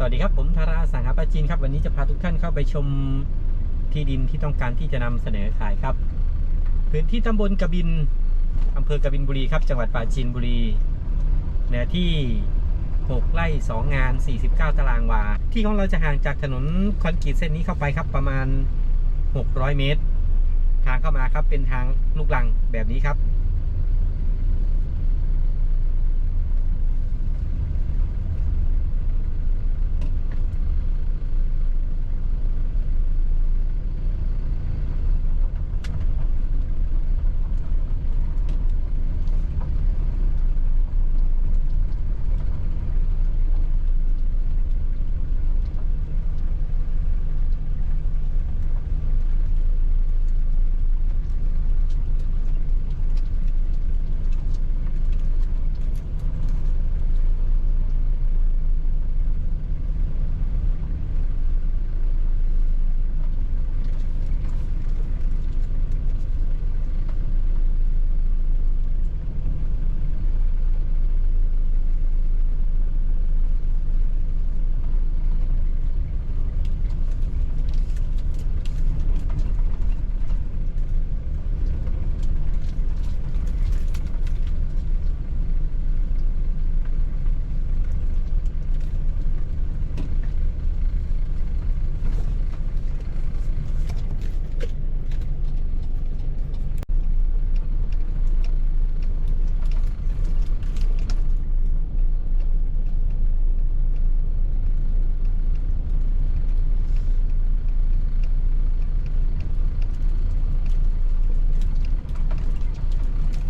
สวัสดีครับ ผมธาราสังหาปาจีนครับ วันนี้จะพาทุกท่านเข้าไปชมที่ดินที่ต้องการที่จะนำเสนอขายครับ พื้นที่ตำบลกบินอำเภอกบินบุรีครับ จังหวัดปราจีนบุรีเนื้อที่ 6 ไร่ 2 งาน 49 ตารางวา ที่ของเราจะห่างจากถนนคอนกรีตเส้นนี้เข้าไปครับ ประมาณ 600 เมตร ทางเข้ามาครับเป็นทางลูกลังแบบนี้ครับ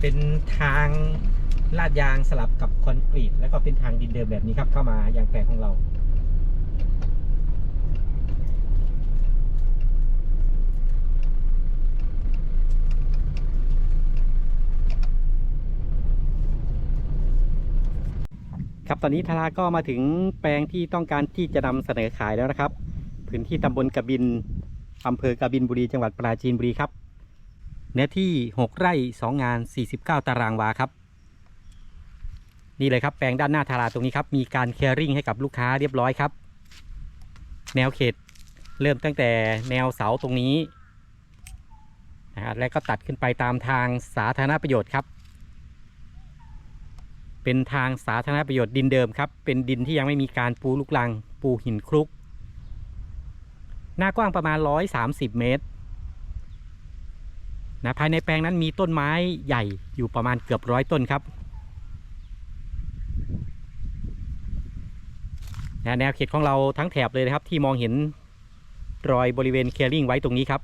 เป็นทางลาดยางสลับกับคอนกรีตแล้วก็เป็นทางดินเดิมแบบนี้ครับเข้ามายังแปลงของเราครับตอนนี้ธาราก็มาถึงแปลงที่ต้องการที่จะนำเสนอขายแล้วนะครับ พื้นที่ตำบลกบินอำเภอกบินบุรีจังหวัดปราจีนบุรีครับ เนื้อที่ 6 ไร่ 2 งาน 49 ตารางวาครับ นี่เลยครับแปลงด้านหน้าทาราตรงนี้ครับ มีการเคริ่งให้กับลูกค้าเรียบร้อยครับ แนวเขตเริ่มตั้งแต่แนวเสาตรงนี้นะครับและก็ตัดขึ้นไปตามทางสาธารณประโยชน์ครับ เป็นทางสาธารณประโยชน์ดินเดิมครับ เป็นดินที่ยังไม่มีการปูลูกลัง ปูหินคลุก หน้ากว้างประมาณ 130 เมตร นะภายในแปลงนั้นมีต้นไม้ใหญ่อยู่ประมาณเกือบร้อยต้นครับนะแนวเขตของเราทั้งแถบเลยนะครับ ที่มองเห็นรอยบริเวณเคลียริ่งไว้ตรงนี้ครับ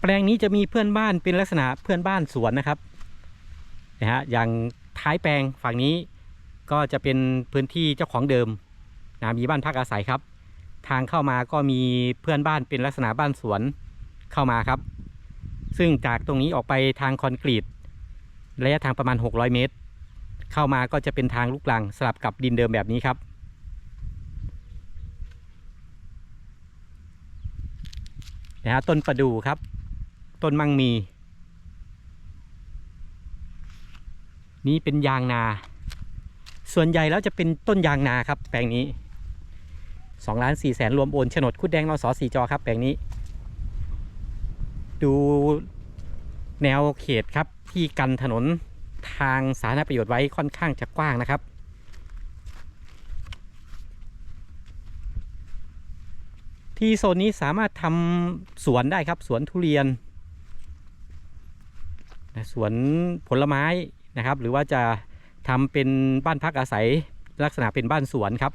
แปลงนี้จะมีเพื่อนบ้านเป็นลักษณะเพื่อนบ้านสวนนะครับนะฮะอย่างท้ายแปลงฝั่งนี้ก็จะเป็นพื้นที่เจ้าของเดิม นะมีบ้านพักอาศัยครับ ทางเข้ามาก็มีเพื่อนบ้านเป็นลักษณะบ้านสวนเข้ามาครับ ซึ่งจากตรงนี้ออกไปทางคอนกรีตระยะทางประมาณ 600 เมตร เข้ามาก็จะเป็นทางลูกลังสลับกับดินเดิมแบบนี้ครับนะฮะต้นประดู่ครับ ต้นมังมี นี่เป็นยางนา ส่วนใหญ่แล้วจะเป็นต้นยางนาครับแปลงนี้ 2ล้าน4แสนรวมโอนโฉนดคุดแดงนสสีจอครับแปลงนี้ ดูแนวเขตครับที่กันถนนทางสาธารณประโยชน์ไว้ค่อนข้างจะกว้างนะครับ ที่โซนนี้สามารถทำสวนได้ครับ สวนทุเรียนสวนผลไม้นะครับ หรือว่าจะทำเป็นบ้านพักอาศัยลักษณะเป็นบ้านสวนครับ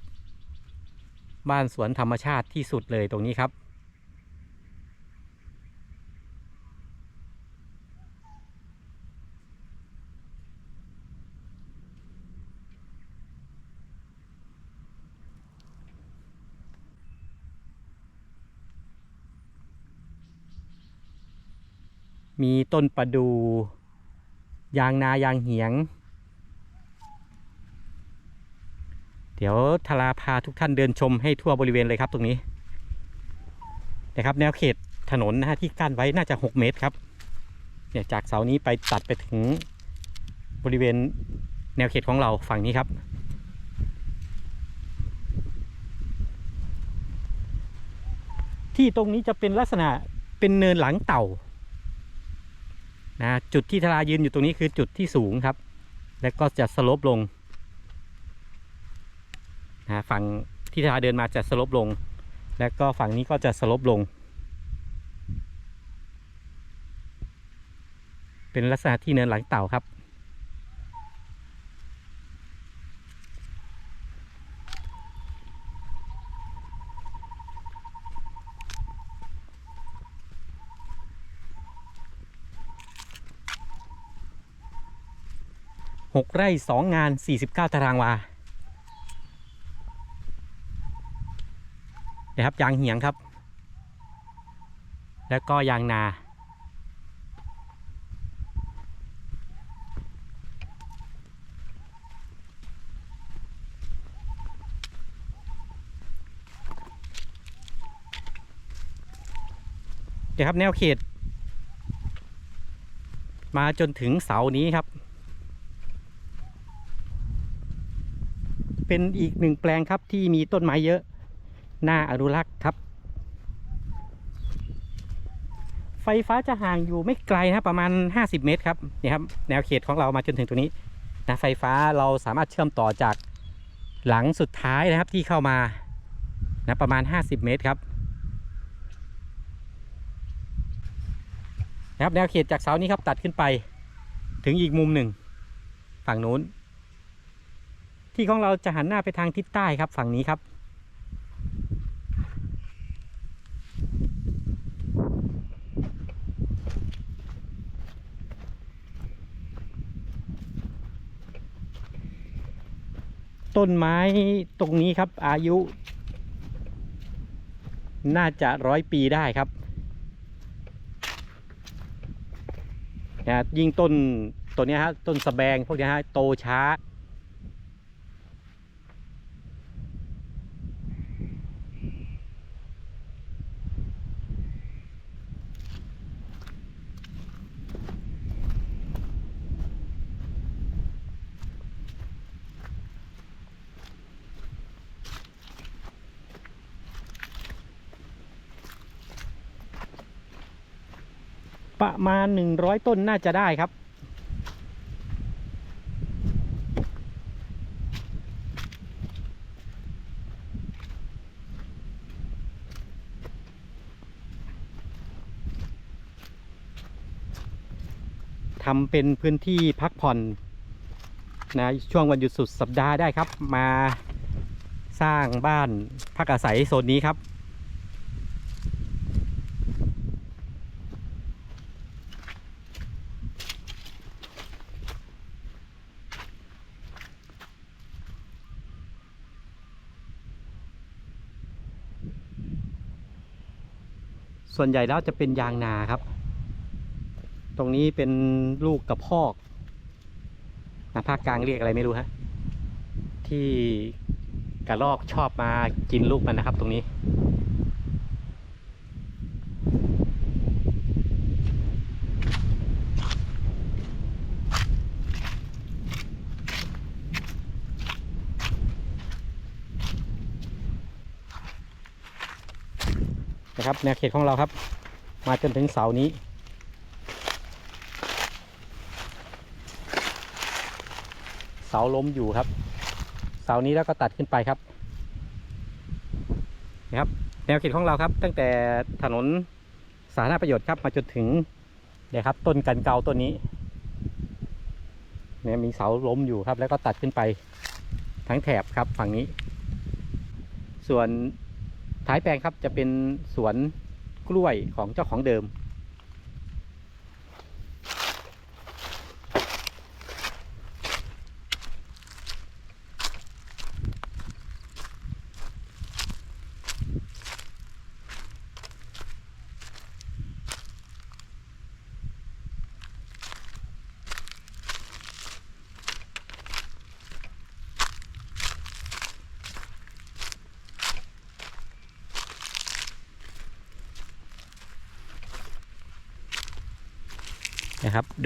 บ้านสวนธรรมชาติที่สุดเลยตรงนี้ครับ มีต้นประดูยางนายางเหียง เดี๋ยวทาราพาทุกท่านเดินชมให้ทั่วบริเวณเลยครับตรงนี้นะครับแนวเขตถนนนะฮะที่กั้นไว้น่าจะ 6 เมตรครับเนี่ยจากเสานี้ไปตัดไปถึงบริเวณแนวเขตของเราฝั่งนี้ครับ ที่ตรงนี้จะเป็นลักษณะเป็นเนินหลังเต่านะจุดที่ทารายืนอยู่ตรงนี้คือจุดที่สูงครับ แล้วก็จะสลปลง นะฝั่งที่ทาเดินมาจะสลปลง แล้วก็ฝั่งนี้ก็จะสลปลง เป็นลักษณะที่เนินหลังเต่าครับหกไร่สองงาน 49 ตารางวา นะครับยางเหียงครับ แล้วก็ยางนา เดี๋ยวครับแนวเขต มาจนถึงเสานี้ครับ เป็นอีกหนึ่งแปลงครับที่มีต้นไม้เยอะ น่าอนุรักษ์ครับ ไฟฟ้าจะห่างอยู่ไม่ไกลนะครับประมาณ 50 เมตรครับนี่ครับแนวเขตของเรามาจนถึงตรงนี้นะไฟฟ้าเราสามารถเชื่อมต่อจากหลังสุดท้ายนะครับที่เข้ามานะประมาณ 50 เมตรครับนะครับแนวเขตจากเสานี้ครับตัดขึ้นไปถึงอีกมุมหนึ่ง ฝั่งนู้น ที่ของเราจะหันหน้าไปทางทิศใต้ครับฝั่งนี้ครับ ต้นไม้ตรงนี้ครับ อายุ น่าจะร้อยปีได้ครับนะยิ่งต้นตัวเนี้ยฮะต้นสะแบงพวกเนี้ยฮะโตช้า ประมาณ 100 ต้นน่าจะได้ครับ ทำเป็นพื้นที่พักผ่อนนะช่วงวันหยุดสุดสัปดาห์ได้ครับ มาสร้างบ้านพักอาศัยโซนนี้ครับ ส่วนใหญ่แล้วจะเป็นยางนาครับ ตรงนี้เป็นลูกกระพอกนะภาคกลางเรียกอะไรไม่รู้ฮะ ที่กระรอกชอบมากินลูกมันนะครับ ตรงนี้ นะครับแนวเขตของเราครับ มาจนถึงเสานี้ เสาล้มอยู่ครับ เสานี้แล้วก็ตัดขึ้นไปครับนะครับแนวเขตของเราครับ ตั้งแต่ถนนสาธารณประโยชน์ครับ มาจนถึงเนี่ยครับ ต้นกันเกาต้นนี้เนี่ยมีเสาล้มอยู่ครับ แล้วก็ตัดขึ้นไปทั้งแถบครับฝั่งนี้ ส่วน ท้ายแปลงครับจะเป็นสวนกล้วยของเจ้าของเดิม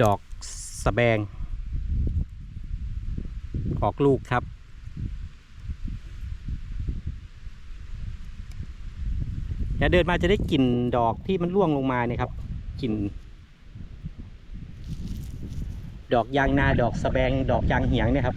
ดอกสะแบง ออกลูกครับ อย่าเดินมาจะได้กลิ่นดอกที่มันร่วงลงมาเนี่ยครับกลิ่นดอกยางนาดอกสะแบง ดอกยางเหียงเนี่ยครับ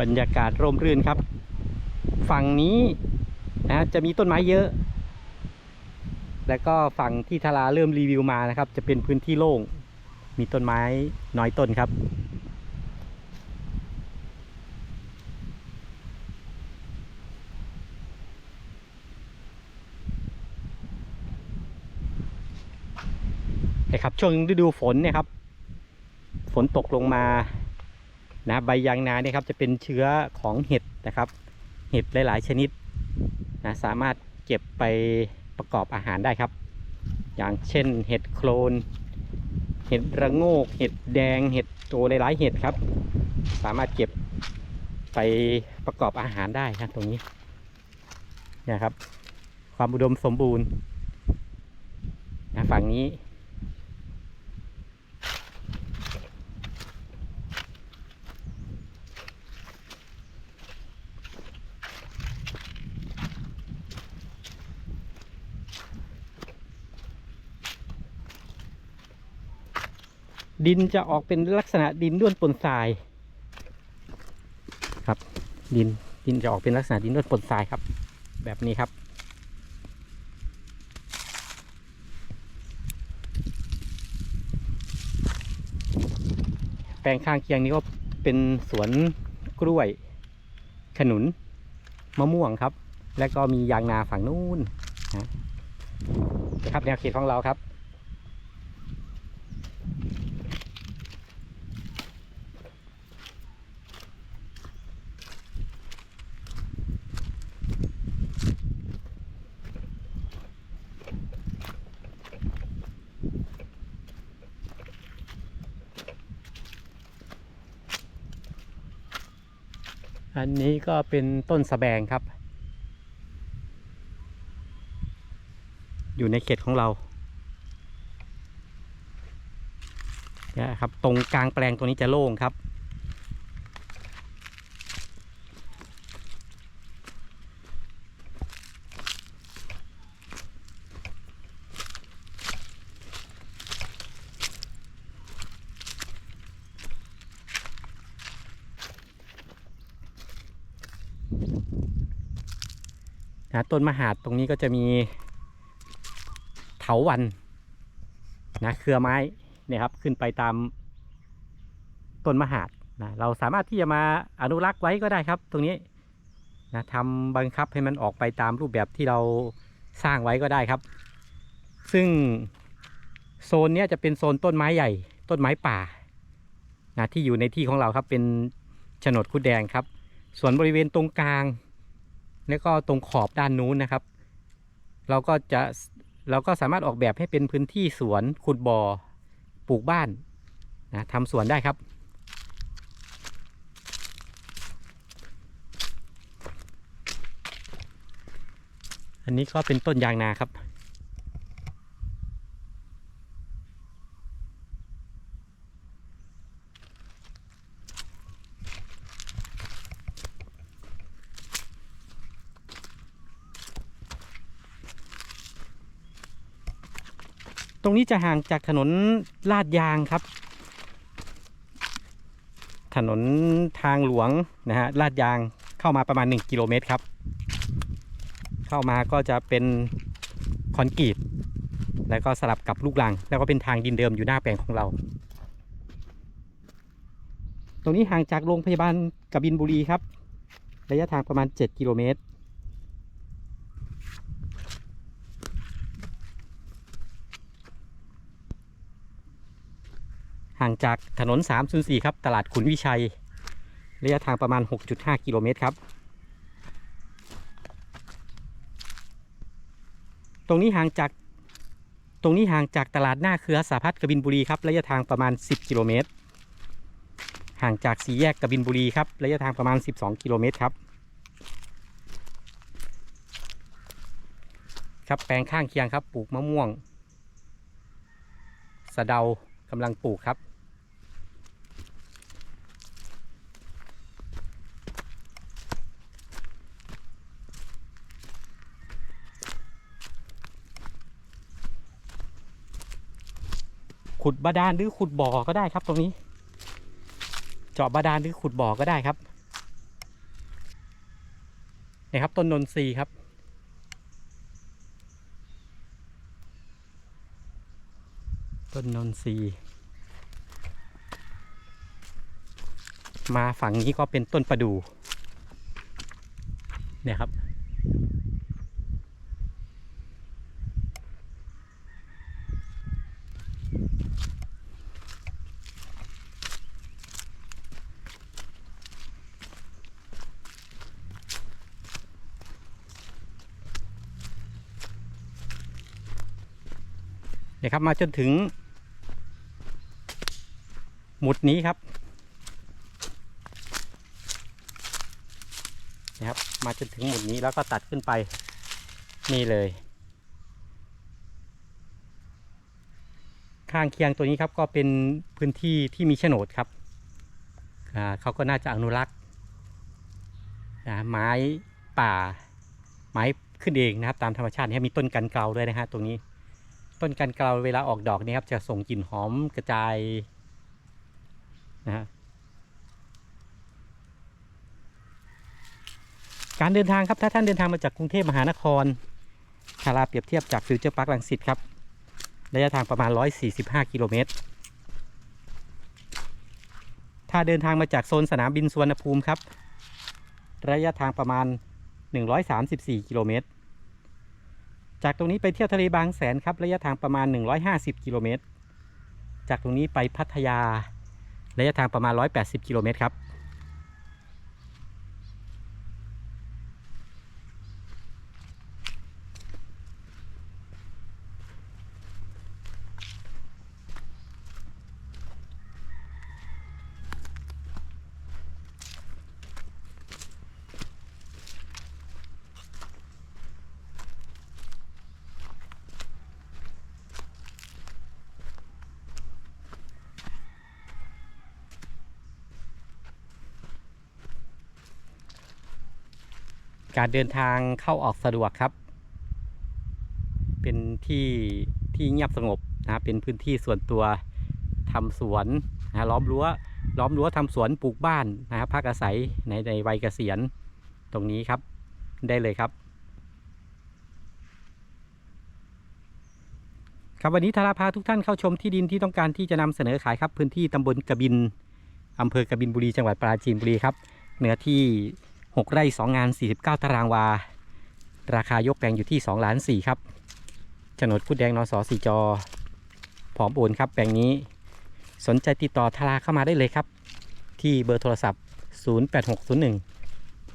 บรรยากาศร่มรื่นครับ ฝั่งนี้นะจะมีต้นไม้เยอะ แล้วก็ฝั่งที่ทาราเริ่มรีวิวมานะครับ จะเป็นพื้นที่โล่ง มีต้นไม้น้อยต้นครับ นะครับช่วงฤดูฝนเนี่ยครับ ฝนตกลงมา นะใบยางนาเนี่ยครับจะเป็นเชื้อของเห็ดนะครับ เห็ดหลาย ๆ ชนิดนะสามารถเก็บไปประกอบอาหารได้ครับ อย่างเช่นเห็ดโคลน เห็ดระโงก เห็ดแดงเห็ดโตหลาย ๆ เห็ดครับ สามารถเก็บไปประกอบอาหารได้ครับตรงนี้นะครับ ความอุดมสมบูรณ์นะฝั่งนี้ ดินจะออกเป็นลักษณะดินด้วนปนทราย ครับ ดินดินจะออกเป็นลักษณะดินด้วนปนทรายครับ แบบนี้ครับ แปลงข้างเคียงนี้ก็เป็นสวนกล้วย ขนุน มะม่วงครับ และก็มียางนาฝั่งนู้นนะครับแนวเขตของเราครับ อันนี้ก็เป็นต้นสะแบงครับ อยู่ในเขตของเราเนี่ยครับตรงกลางแปลงตัวนี้จะโล่งครับ นะต้นมหาดตรงนี้ก็จะมีเถาวันนะเครือไม้เนี่ยครับขึ้นไปตามต้นมหาดนะเราสามารถที่จะมาอนุรักษ์ไว้ก็ได้ครับ ตรงนี้นะทำบังคับให้มันออกไปตามรูปแบบที่เราสร้างไว้ก็ได้ครับ ซึ่งโซนนี้จะเป็นโซนต้นไม้ใหญ่ ต้นไม้ป่านะที่อยู่ในที่ของเราครับเป็นโฉนดคุดแดงครับ ส่วนบริเวณตรงกลาง แล้วก็ตรงขอบด้านนู้นนะครับ เราก็จะเราก็สามารถออกแบบให้เป็นพื้นที่สวนขุดบ่อปลูกบ้านนะทำสวนได้ครับ อันนี้ก็เป็นต้นยางนาครับ ตรงนี้จะห่างจากถนนลาดยางครับ ถนนทางหลวงนะฮะลาดยางเข้ามาประมาณ 1 กิโลเมตรครับ เข้ามาก็จะเป็นคอนกรีตแล้วก็สลับกับลูกรัง แล้วก็เป็นทางดินเดิมอยู่หน้าแปลงของเรา ตรงนี้ห่างจากโรงพยาบาลกบินบุรีครับ ระยะทางประมาณ 7 กิโลเมตร ห่างจากถนน 304 ครับ ตลาดขุนวิชัย ระยะทางประมาณ 6.5 กิโลเมตรครับ ตรงนี้ห่างจาก ตรงนี้ห่างจากตลาดหน้าเครือสาพัฒน์กบินบุรีครับ ระยะทางประมาณ 10 กิโลเมตร ห่างจากสี่แยกกบินบุรีครับ ระยะทางประมาณ 12 กิโลเมตรครับ ครับแปลงข้างเคียงครับ ปลูกมะม่วงสะเดาำลังปลูกครับ ขุดบาดาลหรือขุดบ่อก็ได้ครับตรงนี้ เจาะบาดาลหรือขุดบ่อก็ได้ครับนี่ครับต้นนนทรีครับต้นนนทรี มาฝั่งนี้ก็เป็นต้นประดู่เนี่ยครับ เนี่ยครับมาจนถึง หมุดนี้ครับนะครับ มาจนถึงหมุดนี้แล้วก็ตัดขึ้นไปนี่เลย ข้างเคียงตัวนี้ครับก็เป็นพื้นที่ที่มีโฉนดครับเขาก็น่าจะอนุรักษ์นะไม้ป่า ไม้ขึ้นเองนะครับ ตามธรรมชาตินี่มีต้นกันเกลาด้วยนะฮะตรงนี้ ต้นกันเกลาเวลาออกดอกนี่ครับจะส่งกลิ่นหอมกระจายนะฮะ การเดินทางครับถ้าท่านเดินทางมาจากกรุงเทพมหานครทาราเปรียบเทียบจากฟิวเจอร์พาร์คลังสิตครับระยะทางประมาณ 145 กิโลเมตร ถ้าเดินทางมาจากโซนสนามบินสุวรรณภูมิครับ ระยะทางประมาณ 134 กิโลเมตร จากตรงนี้ไปเที่ยวทะเลบางแสนครับ ระยะทางประมาณ 150 กิโลเมตร จากตรงนี้ไปพัทยา ระยะทางประมาณ 180 กิโลเมตรครับ การเดินทางเข้าออกสะดวกครับ เป็นที่ที่เงียบสงบนะครับเป็นพื้นที่ส่วนตัวทำสวนนะล้อมรั้วล้อมรั้วทำสวนปลูกบ้านนะครับพักอาศัยในในวัยเกษียณตรงนี้ครับได้เลยครับ ครับวันนี้ธาราพาทุกท่านเข้าชมที่ดินที่ต้องการที่จะนำเสนอขายครับ พื้นที่ตำบลกระบินอำเภอกระบินบุรีจังหวัดปราจีนบุรีครับเนื้อที่ 6 ไร่ 2 งาน 49 ตารางวา ราคายกแปลงอยู่ที่2ล้าน4ครับโฉนดพูดแดงนสสีจอพร้อมโอนครับแปลงนี้ สนใจติดต่อทาราเข้ามาได้เลยครับ ที่เบอร์โทรศัพท์ 08601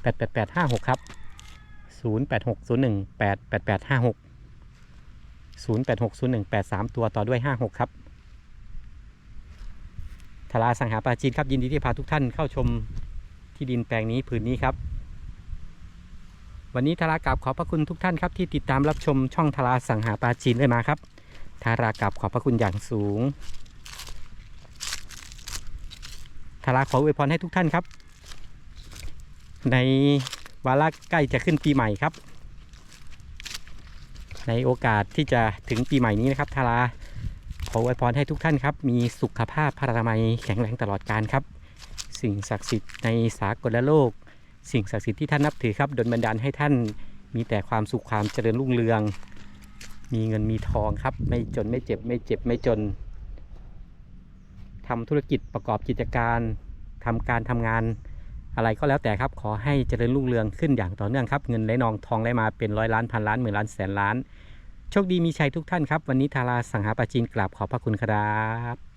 88856 ครับ 08601 88856 08601 83 ตัวต่อด้วย 56 ครับทาราสังหาปราจีนครับยินดีที่พาทุกท่านเข้าชมที่ดินแปลงนี้ผืนนี้ครับ วันนี้ธารากราบขอบพระคุณทุกท่านครับที่ติดตามรับชมช่องธาราสังหาปลาจีนเลยมาครับธารากราบขอบพระคุณอย่างสูงธาราขออวยพรให้ทุกท่านครับ ในวาระใกล้จะขึ้นปีใหม่ครับ ในโอกาสที่จะถึงปีใหม่นี้นะครับธาราขออวยพรให้ทุกท่านครับ มีสุขภาพพระนามัยแข็งแรงตลอดกาลครับ สิ่งศักดิ์สิทธิ์ในสากลโลก สิ่งศักดิ์สิทธิ์ที่ท่านนับถือครับดลบันดาลให้ท่านมีแต่ความสุขความเจริญรุ่งเรือง มีเงินมีทองครับ ไม่จนไม่เจ็บไม่เจ็บไม่จนทำธุรกิจประกอบกิจการทำการทำงานอะไรก็แล้วแต่ครับขอให้เจริญรุ่งเรืองขึ้นอย่างต่อเนื่องครับ เงินไหลนองทองไหลมาเป็นร้อยล้านพันล้านหมื่นล้านแสนล้าน โชคดีมีชัยทุกท่านครับ วันนี้ทาราสังหาปาจีนกราบขอบพระคุณครับ